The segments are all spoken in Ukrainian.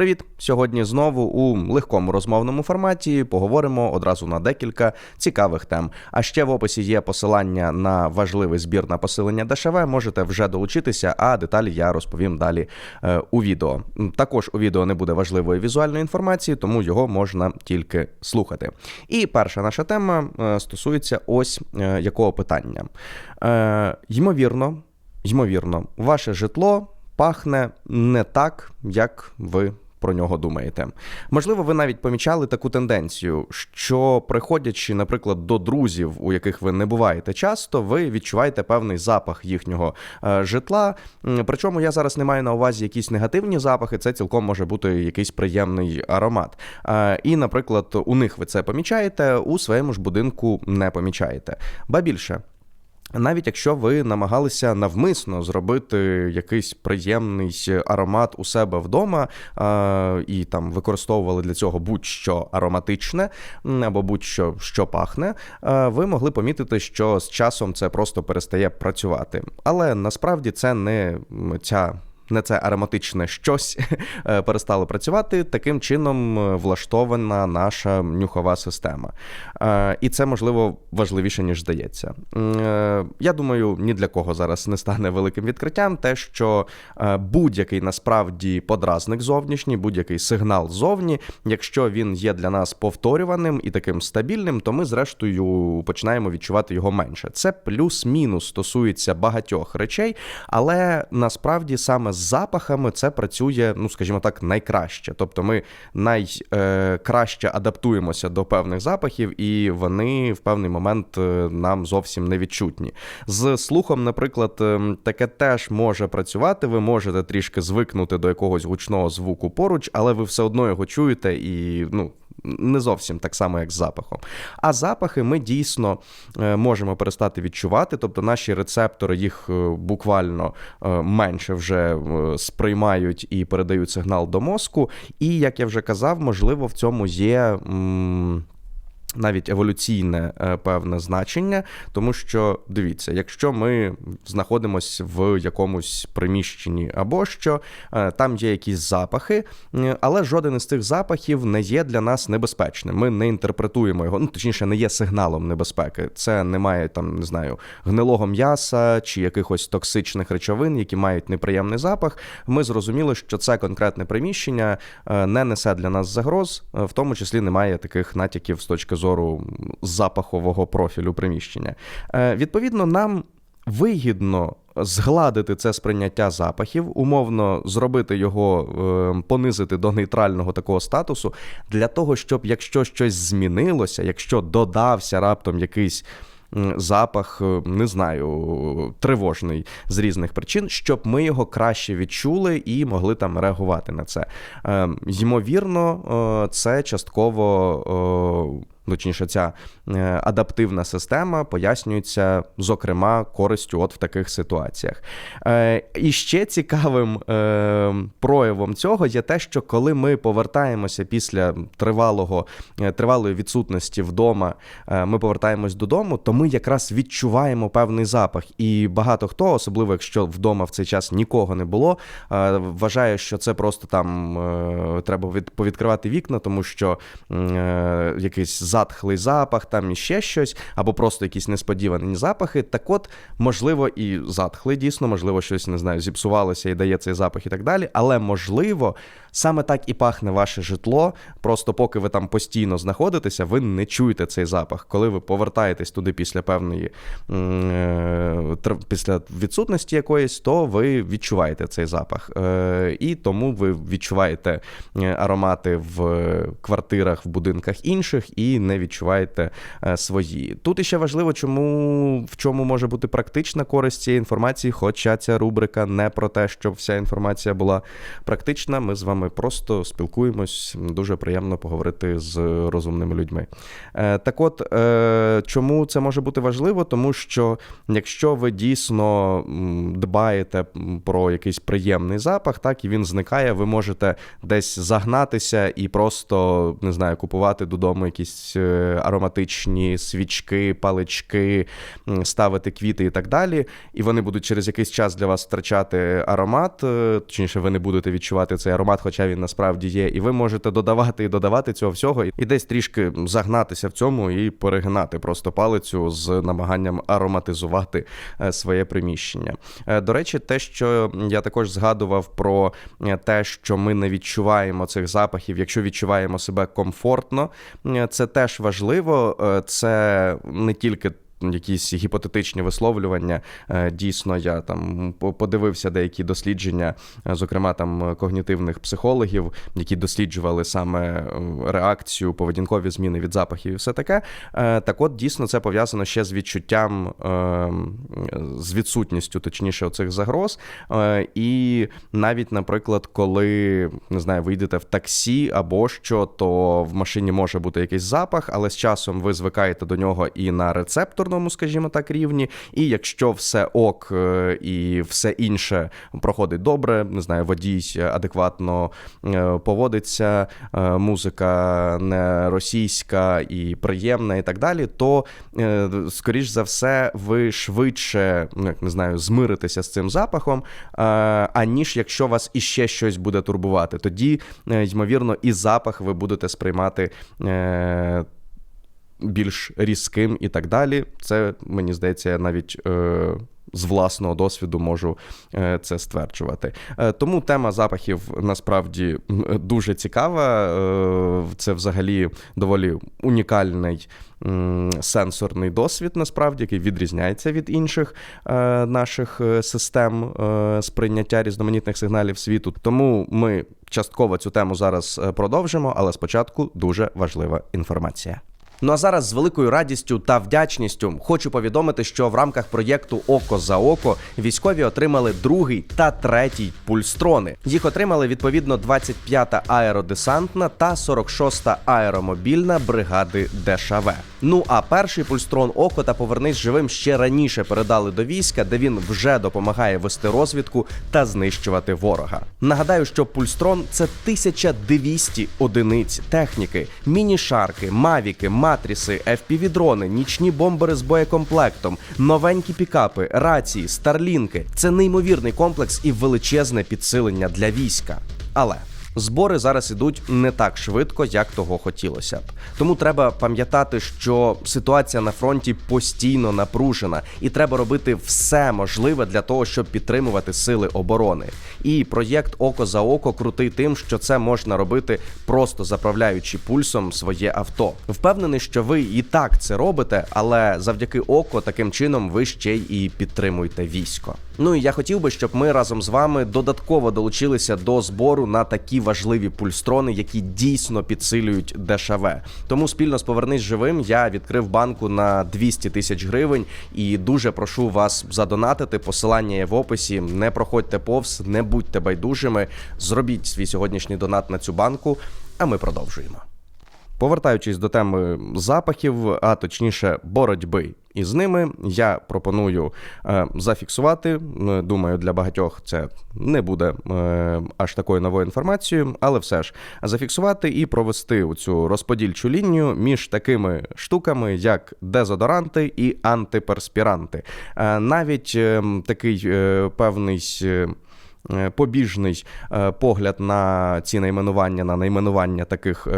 привіт! Сьогодні знову у легкому розмовному форматі поговоримо одразу на декілька цікавих тем. А ще в описі є посилання на важливий збір на посилення ДШВ. Можете вже долучитися, а деталі я розповім далі е, у відео. Також у відео не буде важливої візуальної інформації, тому його можна тільки слухати. І перша наша тема е, стосується ось е, якого питання. Ймовірно, ймовірно, ваше житло пахне не так, як ви. Про нього думаєте. Можливо, ви навіть помічали таку тенденцію, що приходячи, наприклад, до друзів, у яких ви не буваєте часто, ви відчуваєте певний запах їхнього е, житла. Причому я зараз не маю на увазі якісь негативні запахи, це цілком може бути якийсь приємний аромат. Е, І, наприклад, у них ви це помічаєте, у своєму ж будинку не помічаєте. Ба більше. Навіть якщо ви намагалися навмисно зробити якийсь приємний аромат у себе вдома е, і там використовували для цього будь-що ароматичне або будь-що що пахне, е, ви могли помітити, що з часом це просто перестає працювати. Але насправді це не ця. Не це ароматичне щось е, перестало працювати. Таким чином е, влаштована наша нюхова система. Е, І це можливо важливіше, ніж здається. Я думаю, ні для кого зараз не стане великим відкриттям, те, що будь-який насправді подразник зовнішній, будь-який сигнал зовні, якщо він є для нас повторюваним і таким стабільним, то ми зрештою починаємо відчувати його менше. Це плюс-мінус стосується багатьох речей, але насправді саме запахами це працює, ну скажімо так, найкраще. Тобто ми найкраще адаптуємося до певних запахів, і вони в певний момент е, нам зовсім не відчутні. З слухом, наприклад, ем, таке теж може працювати. Ви можете трішки звикнути до якогось гучного звуку поруч, але ви все одно його чуєте і ну. Не зовсім так само, як з запахом. А запахи ми дійсно е, можемо перестати відчувати, тобто наші рецептори їх е, буквально е, менше вже сприймають і передають сигнал до мозку. І як я вже казав, можливо, в цьому є. Навіть еволюційне е, певне значення, тому що дивіться, якщо ми знаходимося в якомусь приміщенні або що, е, там є якісь запахи, але жоден із цих запахів не є для нас небезпечним. Ми не інтерпретуємо його, ну точніше, не є сигналом небезпеки. Це немає там, не знаю, гнилого м'яса чи якихось токсичних речовин, які мають неприємний запах. Ми зрозуміли, що це конкретне приміщення е, не несе для нас загроз, в тому числі немає таких натяків з точки зору запахового профілю приміщення. Е, Відповідно, нам вигідно згладити це сприйняття запахів, умовно зробити його, е, понизити до нейтрального такого статусу, для того, щоб якщо щось змінилося, якщо додався раптом якийсь. Запах, е, не знаю, тривожний з різних причин, щоб ми його краще відчули і могли там реагувати на це. Е, Ймовірно, це частково. Точніше, ця е, адаптивна система пояснюється, зокрема, користю от в таких ситуаціях. Е, І ще цікавим е, проявом цього є те, що коли ми повертаємося після тривалого, тривалої відсутності вдома, ми повертаємось додому, то ми якраз відчуваємо певний запах. І багато хто, особливо якщо вдома в цей час нікого не було, вважає, що це просто там треба повідкривати вікна, тому що якийсь затхлий запах, там ще щось, або просто якісь несподівані запахи. Так от, можливо, і затхлий, дійсно, можливо, щось не знаю, зіпсувалося і дає цей запах і так далі. Але можливо, саме так і пахне ваше житло. Просто поки ви там постійно знаходитеся, ви не чуєте цей запах. Коли ви повертаєтесь туди після певної е, після відсутності якоїсь, то ви відчуваєте цей запах. Е, І тому ви відчуваєте е, аромати в квартирах, в будинках інших і не відчуваєте е, свої. Тут іще важливо, чому в чому може бути практична користь цієї інформації, хоча ця рубрика не про те, щоб вся інформація була практична. Ми з вами просто спілкуємось. Дуже приємно поговорити з розумними людьми. Е, Так от, е, чому це може бути важливо? Тому що якщо ви дійсно дбаєте про якийсь приємний запах, так і він зникає, ви можете десь загнатися і просто не знаю, купувати додому якісь якісь е, ароматичні свічки, палички, ставити квіти і так далі. І вони будуть через якийсь час для вас втрачати аромат, е, точніше, ви не будете відчувати цей аромат, хоча він насправді є. І ви можете додавати і додавати цього всього, і десь трішки загнатися в цьому і перегинати просто палицю з намаганням ароматизувати е, своє приміщення. До речі, те, що я також згадував про те, що ми не відчуваємо цих запахів, якщо відчуваємо себе комфортно, це теж важливо. Е, Це не тільки. Якісь гіпотетичні висловлювання. Е, Дійсно, я там по- подивився деякі дослідження, е, зокрема там е, когнітивних психологів, які досліджували саме реакцію, поведінкові зміни від запахів і все таке. Так от дійсно це пов'язано ще з відчуттям, е, з відсутністю, точніше, оцих загроз. І навіть, наприклад, коли не знаю, ви йдете в таксі або що, то в машині може бути якийсь запах, але з часом ви звикаєте до нього і на рецепторному, скажімо так, рівні. І якщо все ок е, і все інше проходить добре, не знаю, водій адекватно е, поводиться, е, музика не російська і приємна, і так далі, то скоріш за все ви швидше ну, як не знаю, змиритеся з цим запахом, аніж якщо вас іще щось буде турбувати. Тоді, ймовірно, і запах ви будете сприймати. Більш різким і так далі. Це мені здається, я навіть е, з власного досвіду можу е, це стверджувати. Е, тому тема запахів насправді дуже цікава. Е, це взагалі доволі унікальний сенсорний досвід, насправді, який відрізняється від інших е, наших систем е, сприйняття різноманітних сигналів світу. Тому ми частково цю тему зараз продовжимо, але спочатку дуже важлива інформація. Ну а зараз з великою радістю та вдячністю хочу повідомити, що в рамках проєкту Око за око військові отримали другий та третій пульстрони. Їх отримали відповідно 25-та аеродесантна та 46-та аеромобільна бригади ДШВ. Ну а перший пульстрон Око та повернись живим ще раніше передали до війська, де він вже допомагає вести розвідку та знищувати ворога. Нагадаю, що пульстрон це 1200 одиниць техніки, міні-шарки, мавіки, матріси, FPV-дрони, нічні бомбери з боєкомплектом, новенькі пікапи, рації, старлінки. Це неймовірний комплекс і величезне підсилення для війська. Але Збори зараз ідуть не так швидко, як того хотілося б. Тому треба пам'ятати, що ситуація на фронті постійно напружена, і треба робити все можливе для того, щоб підтримувати сили оборони. І проєкт Око за око крутий тим, що це можна робити просто заправляючи пульсом своє авто. Впевнений, що ви і так це робите, але завдяки око таким чином ви ще й підтримуєте військо. Ну і я хотів би, щоб ми разом з вами додатково долучилися до збору на такі важливі пульстрони, які дійсно підсилюють ДШВ. Тому спільно з повернись живим я відкрив банку на 200 тисяч гривень і дуже прошу вас задонатити. Посилання є в описі. Не проходьте повз, не будьте байдужими. Зробіть свій сьогоднішній донат на цю банку, а ми продовжуємо. Повертаючись до теми запахів, а точніше боротьби із ними, я пропоную е, зафіксувати. Думаю, для багатьох це не буде е, аж такою новою інформацією, але все ж зафіксувати і провести цю розподільчу лінію між такими штуками, як дезодоранти і антиперспіранти. Е, навіть такий певний. Побіжний погляд на ці найменування, на найменування таких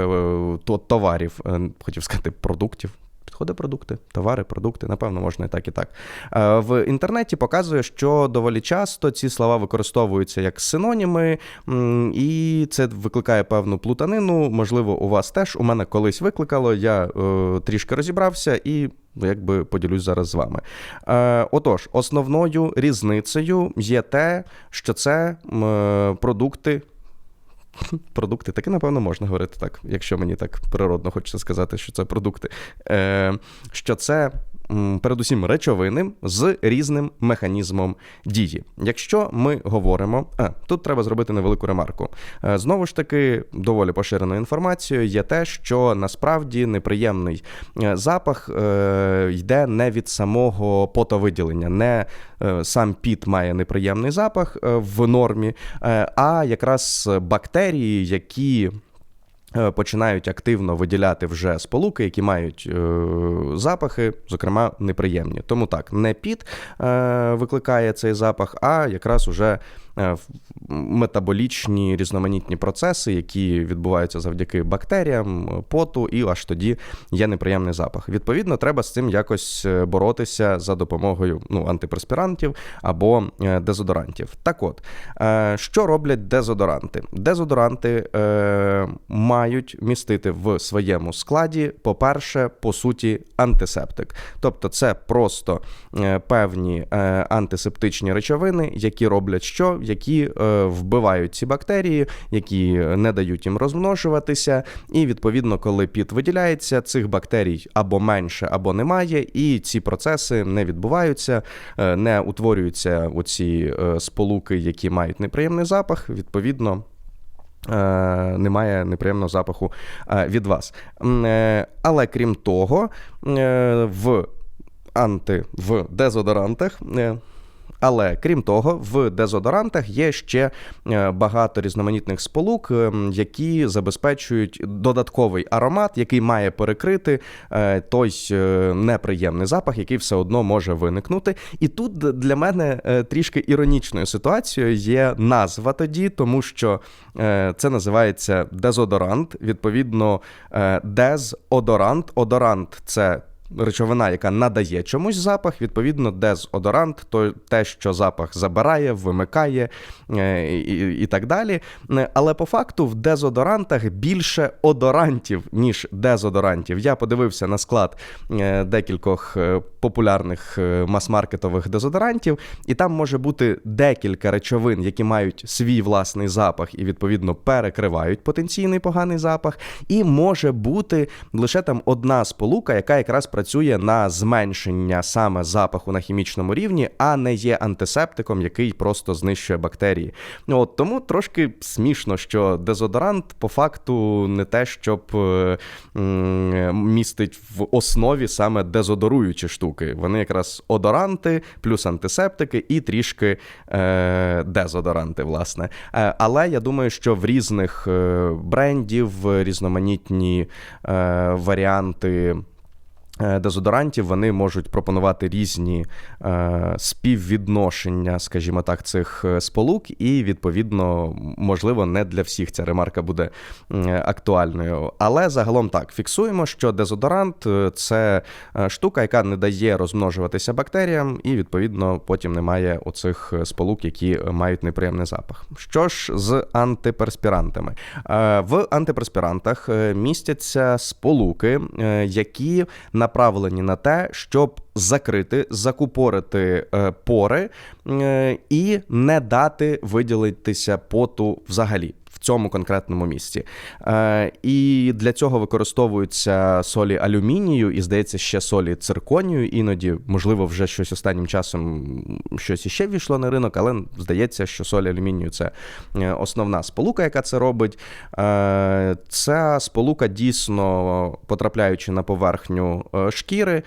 товарів, хотів сказати, продуктів. Підходи продукти, товари, продукти, напевно, можна і так, і так. Е, В інтернеті показує, що доволі часто ці слова використовуються як синоніми, і це викликає певну плутанину. Можливо, у вас теж у мене колись викликало. Я е, трішки розібрався і якби поділюсь зараз з вами. Е, отож, основною різницею є те, що це е, продукти. Продукти, Таке, напевно, можна говорити так, якщо мені так природно хочеться сказати, що це продукти. Е, що це передусім речовини з різним механізмом дії. Якщо ми говоримо, а тут треба зробити невелику ремарку. Е, Знову ж таки, доволі поширеною інформацією є те, що насправді неприємний е, запах е, йде не від самого потовиділення, не сам піт має неприємний запах в нормі, а якраз бактерії, які Починають активно виділяти вже сполуки, які мають е, запахи, зокрема неприємні. Тому так, не піт е, викликає цей запах, а якраз уже е, метаболічні різноманітні процеси, які відбуваються завдяки бактеріям, поту, і аж тоді є неприємний запах. Відповідно, треба з цим якось е, боротися за допомогою ну, антиперспірантів або е, дезодорантів. Так от, е, що роблять дезодоранти? Дезодоранти е, мають містити в своєму складі, по-перше, по суті, антисептик. Тобто, це просто е, певні е, антисептичні речовини, які роблять що? Які е, вбивають ці бактерії, які не дають їм розмножуватися. І відповідно, коли піт виділяється, цих бактерій або менше, або немає, і ці процеси не відбуваються, е, не утворюються оці е, сполуки, які мають неприємний запах. Відповідно. е, Немає неприємного запаху е, від вас. Е, Але крім того, е, в анти в дезодорантах. е, Але крім того, в дезодорантах є ще е, багато різноманітних сполук, е, які забезпечують додатковий аромат, який має перекрити той неприємний запах, який все одно може виникнути. І тут для мене трішки іронічною ситуацією є назва тоді, тому що це називається дезодорант. Відповідно, дезодорант. Одорант це речовина, яка надає чомусь запах, відповідно, дезодорант, то те, що запах забирає, вимикає е, і, і так далі. Е, Але по факту в дезодорантах більше одорантів, ніж дезодорантів. Я подивився на склад е, декількох популярних мас-маркетових дезодорантів, і там може бути декілька речовин, які мають свій власний запах і відповідно перекривають потенційний поганий запах. І може бути лише там одна сполука, яка якраз працює на зменшення саме запаху на хімічному рівні, а не є антисептиком, який просто знищує бактерії. Ну от тому трошки смішно, що дезодорант по факту не те, щоб е, містить в основі саме дезодоруючі штуки. Вони якраз одоранти, плюс антисептики і трішки е, дезодоранти, власне. Е, але я думаю, що в різних брендів різноманітні е, варіанти. Е, Дезодорантів вони можуть пропонувати різні е, співвідношення, скажімо так, цих е, сполук, і відповідно, можливо, не для всіх ця ремарка буде актуальною. Але загалом так фіксуємо, що дезодорант е, це штука, яка не дає розмножуватися бактеріям, і відповідно потім немає оцих сполук, які мають неприємний запах. Що ж з антиперспірантами? Е, В антиперспірантах містяться сполуки, які направлені на те, щоб закрити, закупорити е, пори е, і не дати виділитися поту взагалі. В цьому конкретному місці. Е, і для цього використовуються солі алюмінію і, здається, ще солі цирконію. Іноді, можливо, вже щось останнім часом щось іще війшло на ринок, але здається, що солі алюмінію це е, основна сполука, яка це робить. Е, Ця сполука дійсно, потрапляючи на поверхню е, шкіри,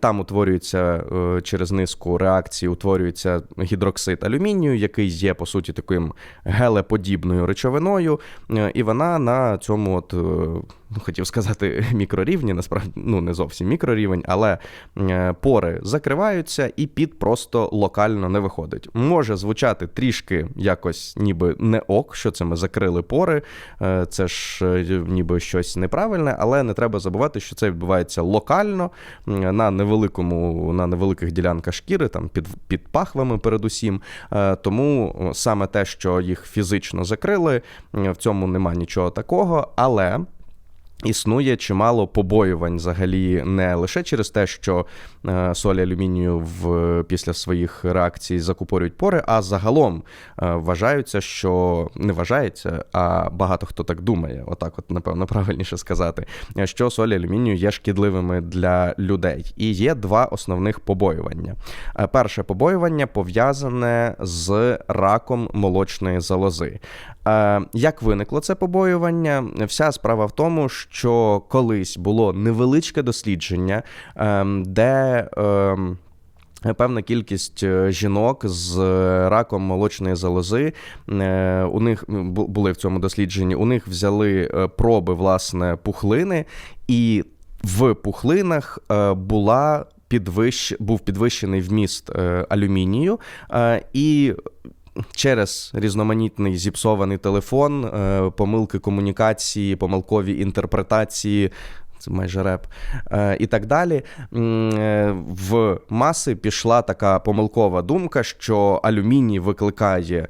там утворюється е, через низку реакцій, утворюється гідроксид алюмінію, який є по суті таким гелеподібною речовиною, е, і вона на цьому от. Ну, Хотів сказати мікрорівні, насправді ну не зовсім мікрорівень, але е, пори закриваються, і під просто локально не виходить. Може звучати трішки якось, ніби не ок, що це ми закрили пори. е, Це ж е, ніби щось неправильне, але не треба забувати, що це відбувається локально на невеликому, на невеликих ділянках шкіри, там під, під пахвами, передусім. Тому саме те, що їх фізично закрили, в цьому нема нічого такого, але. Існує чимало побоювань взагалі не лише через те, що е, солі алюмінію в, після своїх реакцій закупорюють пори, а загалом е, вважаються, що не вважається, а багато хто так думає, отак, от напевно, правильніше сказати, що солі алюмінію є шкідливими для людей. І є два основних побоювання. Е, Перше побоювання пов'язане з раком молочної залози. Е, Як виникло це побоювання? Вся справа в тому, що колись було невеличке дослідження, ем, де. ем, Певна кількість е, жінок з е, раком молочної залози у них були в цьому дослідженні. У них взяли проби власне пухлини, і в пухлинах була підвищ... був підвищений вміст алюмінію, і через різноманітний зіпсований телефон, е, помилки комунікації, помилкові інтерпретації. Це майже реп е, і так далі. Е, В маси пішла така помилкова думка, що алюміній викликає е,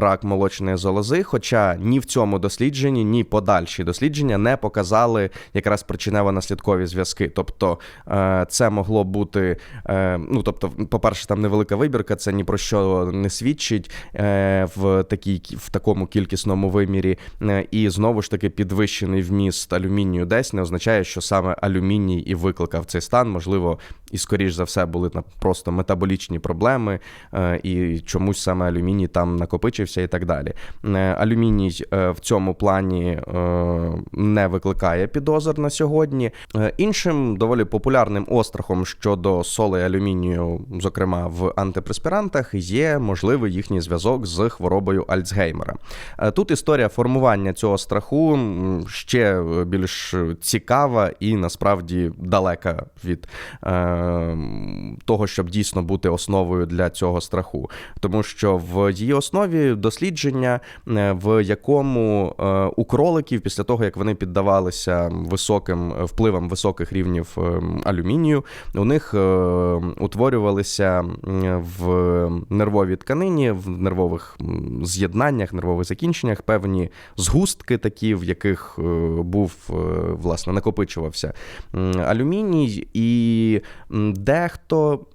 рак молочної залози. Хоча ні в цьому дослідженні, ні подальші дослідження не показали якраз причинево-наслідкові зв'язки. Тобто це могло бути. Ну, тобто, по-перше, там невелика вибірка, це ні про що не свідчить в такій в такому кількісному вимірі. І знову ж таки підвищений вміст алюмінію десь не означає, що саме алюміній і викликав цей стан. Можливо, і скоріш за все були просто метаболічні проблеми, е, і чомусь саме алюміній там накопичився і так далі. Е, Алюміній е, в цьому плані не викликає підозр на сьогодні. Іншим доволі популярним острахом щодо солей алюмінію, зокрема в антипреспірантах, є можливий їхній зв'язок з хворобою Альцгеймера. Тут історія формування цього страху ще більш цікава і насправді далека від е, того, щоб дійсно бути основою для цього страху. Тому що в її основі дослідження, е, в якому е, у кроликів, після того як вони піддавалися високим впливам високих рівнів е, алюмінію, у них е, утворювалися в нервовій тканині, в нервових з'єднаннях, нервових закінченнях певні згустки, такі, в яких був власне накопичувався алюміній, і дехто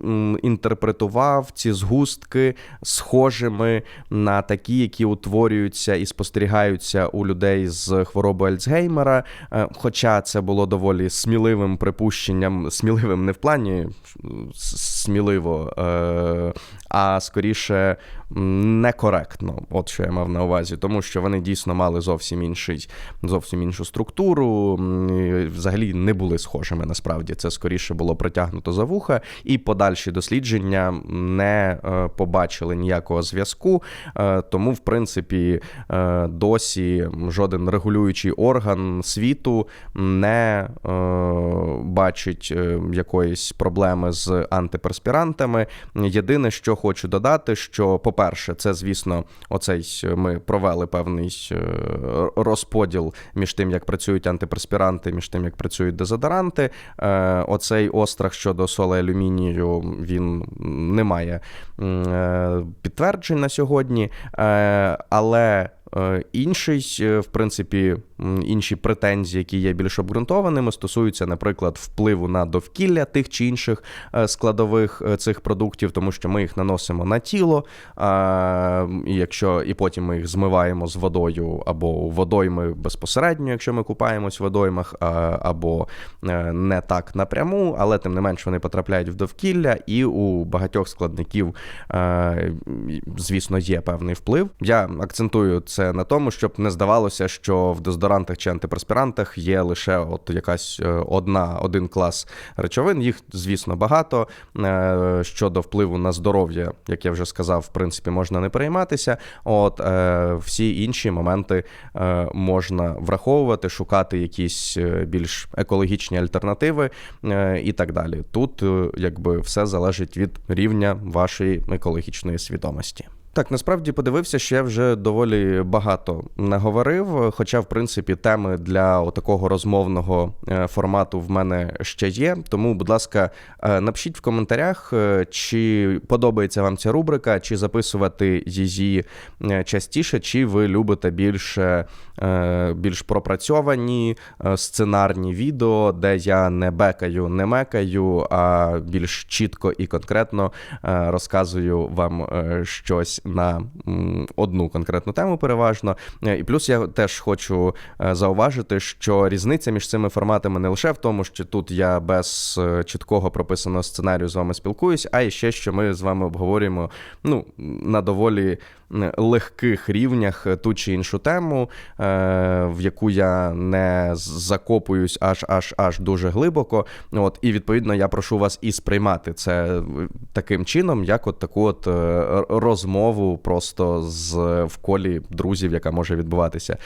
інтерпретував ці згустки схожими на такі, які утворюються і спостерігаються у людей з хворобою Альцгеймера. Е, Хоча це було доволі сміливим припущенням, сміливим не в плані сміливо, е, а скоріше некоректно. От що я мав на увазі, тому що вони дійсно мали зовсім інший, зовсім іншу структуру. Взагалі не були схожими. Насправді це скоріше було протягнуто за вуха, і подальші дослідження не е, побачили ніякого зв'язку. Е, Тому, в принципі, досі жоден регулюючий орган світу не бачить якоїсь проблеми з антиперспірантами. Єдине, що хочу додати, що, по-перше, це, звісно, оцей е, ми провели певний е, розподіл між тим, як працюють антиперспіранти, між тим, як працюють дезодоранти. Е, Оцей острах щодо солей алюмінію він не має підтверджень на сьогодні, але інший, е, в принципі, інші претензії, які є більш обґрунтованими, стосуються, наприклад, впливу на довкілля тих чи інших е, складових е, цих продуктів, тому що ми їх наносимо на тіло, якщо і потім ми їх змиваємо з водою або водойми безпосередньо, якщо ми купаємось в водоймах, або е, не так напряму, але тим не менш вони потрапляють в довкілля, і у багатьох складників, е, звісно, є певний вплив. Я акцентую це на тому, щоб не здавалося, що в дезодорантах чи антиперспірантах є лише от якась е, одна один клас речовин. Їх, звісно, багато. Е, Щодо впливу на здоров'я, як я вже сказав, в принципі, можна не перейматися. От е, всі інші моменти можна враховувати, шукати якісь більш екологічні альтернативи і так далі. Тут якби все залежить від рівня вашої екологічної свідомості. Так, насправді подивився, що я вже доволі багато наговорив. Хоча, в принципі, теми для такого розмовного е, формату в мене ще є. Тому, будь ласка, е, напишіть в коментарях, е, чи подобається вам ця рубрика, чи записувати її частіше, чи ви любите більше більш пропрацьовані сценарні відео, де я не бекаю, не мекаю, а більш чітко і конкретно розказую вам щось на одну конкретну тему, переважно. Е, І плюс я теж хочу е, зауважити, що різниця між цими форматами не лише в тому, що тут я без е, чіткого прописаного сценарію з вами спілкуюсь, а і ще що ми з вами обговорюємо ну, на доволі легких рівнях ту чи іншу тему, е, в яку я не закопуюсь аж аж аж дуже глибоко. От, і відповідно я прошу вас і сприймати це е, таким чином, як от таку от е, розмову просто з в колі друзів, яка може відбуватися,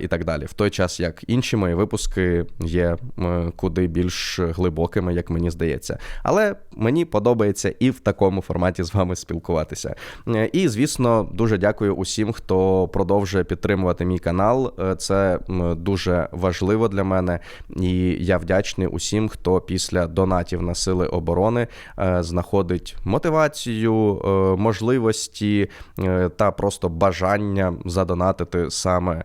і так далі. В той час як інші мої випуски є куди більш глибокими, як мені здається. Але мені подобається і в такому форматі з вами спілкуватися. І, звісно, дуже дякую усім, хто продовжує підтримувати мій канал. Е, Це дуже важливо для мене, і я вдячний усім, хто після донатів на сили оборони е, знаходить мотивацію, е, можливості та просто бажання задонатити саме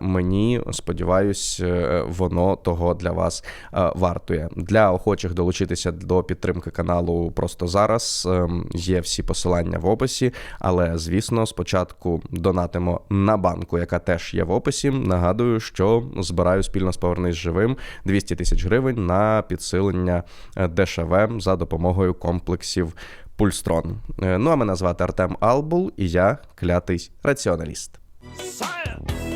мені. Сподіваюсь, воно того для вас вартує. Для охочих долучитися до підтримки каналу просто зараз. ем, Є всі посилання в описі, але звісно, спочатку донатимо на банку, яка теж є в описі. Нагадую, що збираю спільно з Повернись живим 200 тисяч гривень на підсилення е, ДШВ за допомогою комплексів Пульстрон. Е, Ну а мене звати Артем Албул, і я клятий раціоналіст. Science!